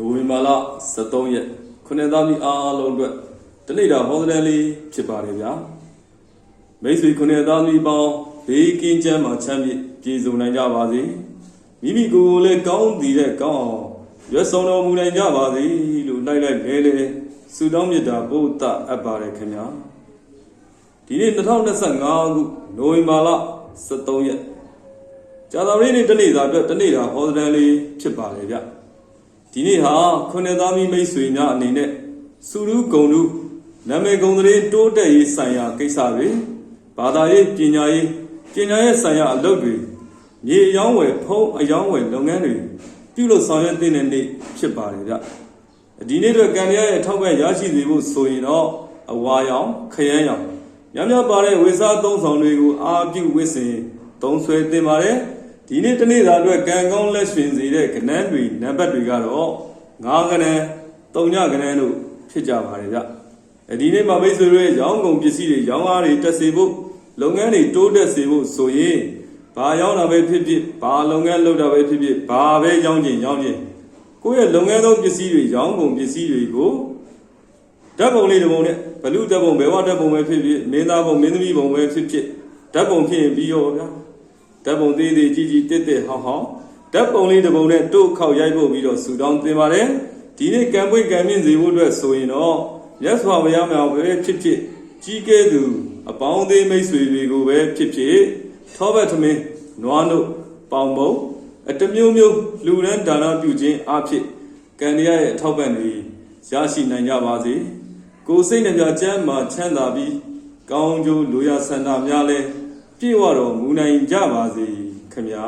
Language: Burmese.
နိုဝင်ဘာလ23ရက်ခုနှစ်သားမီးအားလုံးအတွက်တနေ့တာဟောတဲ့လေးဖြစ်ပါတယ်ဗျာမိတ်ဆွေခုနှစ်သားမီးပေါင်းဘေးကင်းချမ်းမှချမ်းမြေ့ပြည်စုံနိုင်ကြပါစေမိမိကိုယ်ကိုယ်လည်းကောင်းတည်တဲ့ကောင်းအောင်ရွတ်ဆောင်တော်မူနိုင်ကြပါစေလို့လိုက်လိုက်လဲလဲဆုတောင်းမေတ္တာပို့သအပ်ပါတယ်ခင်ဗျာဒီနေ့2025ခုနိုဝင်ဘာလ23ရက်ကြာသပတေးနေ့တနေ့တာအတွက်တနေ့တာဟောတဲ့လေးဖြစ်ပါလေဗျာ ဒီနေ့ဟာခုနှစ်သားမိမိတ်ဆွေများအနေနဲ့စူရုဂုံလူနာမည်ဂုံတွေတိုးတက်ရေးဆိုင်ရာကိစ္စတွေဘာသာရေးပညာရေးပညာရေးဆိုင်ရာအလုပ်တွေမြေအယောင်းဝယ်ဖုံးအယောင်းဝယ်လုပ်ငန်းတွေပြုလုပ်ဆောင်ရွက်တဲ့နေ့ဖြစ်ပါတယ်ဗျဒီနေ့တော့ကံရရဲ့အထောက်ပံ့ရရှိစေဖို့ဆိုရင်တော့အဝါရောင်ခရမ်းရောင်ညံ့ညံ့ပါတဲ့ဝေစားသုံးဆောင်တွေကိုအာပြုဝစ်စင်သုံးဆွဲတင်ပါတယ် ဒီနေ့တနေ့သာအတွက်ကံကောင်းလက်ရှင်စေတဲ့ကဏ္ဍတွေနံပါတ်တွေကတော့9ကဏ္ဍ3ညကဏ္ဍလို့ဖြစ်ကြပါတယ်ဗျ။အဲဒီနေ့မှာမိတ်ဆွေတွေရောင်းကုန်ပစ္စည်းတွေရောင်းအားတွေတက်စေဖို့လုပ်ငန်းတွေတိုးတက်စေဖို့ဆိုရင်ဘာရောင်းတာပဲဖြစ်ဖြစ်ဘာလုပ်ငန်းလုပ်တာပဲဖြစ်ဖြစ်ဘာပဲရောင်းချင်ရောင်းချင်ကိုယ့်ရဲ့လုပ်ငန်းသုံးပစ္စည်းတွေရောင်းကုန်ပစ္စည်းတွေကိုဓာတ်ပုံလေးတစ်ပုံနဲ့ဘလူဓာတ်ပုံဘယ်ဝဓာတ်ပုံပဲဖြစ်ဖြစ်မင်းသားပုံမင်းသမီးပုံပဲဖြစ်ဖြစ်ဓာတ်ပုံဖြစ်ရင်ပြီးရောဗျာ ဓာတ်ပုံသေးသေးကြီးကြီးတစ်တစ်ဟောင်းဟောင်းဓာတ်ပုံလေးတစ်ပုံနဲ့တို့ခောက်ရိုက်ဖို့ပြီးတော့ဆူတောင်းတင်ပါတယ်ဒီနေ့ကံပွင့်ကံမြင့်စေဖို့အတွက်ဆိုရင်တော့မြတ်စွာဘုရားမြောက်ပဲဖြစ်ဖြစ်ကြီးကဲသူအပေါင်းသေးမိတ်ဆွေတွေကိုပဲဖြစ်ဖြစ်ထောဘတ်သမင်းနွားတို့ပေါင်ပုံအတမျိုးမျိုးလူရန်ဒါနပြုခြင်းအဖြစ်ကံတရားရဲ့အထောက်ပံ့တွေရရှိနိုင်ကြပါစေကိုယ်စိတ်နှပြချမ်းမှချမ်းသာပြီးကောင်းကျိုးလိုရာဆန္ဒများလဲ ပြည့်ဝတော်မူနိုင်ကြပါစေခမညာ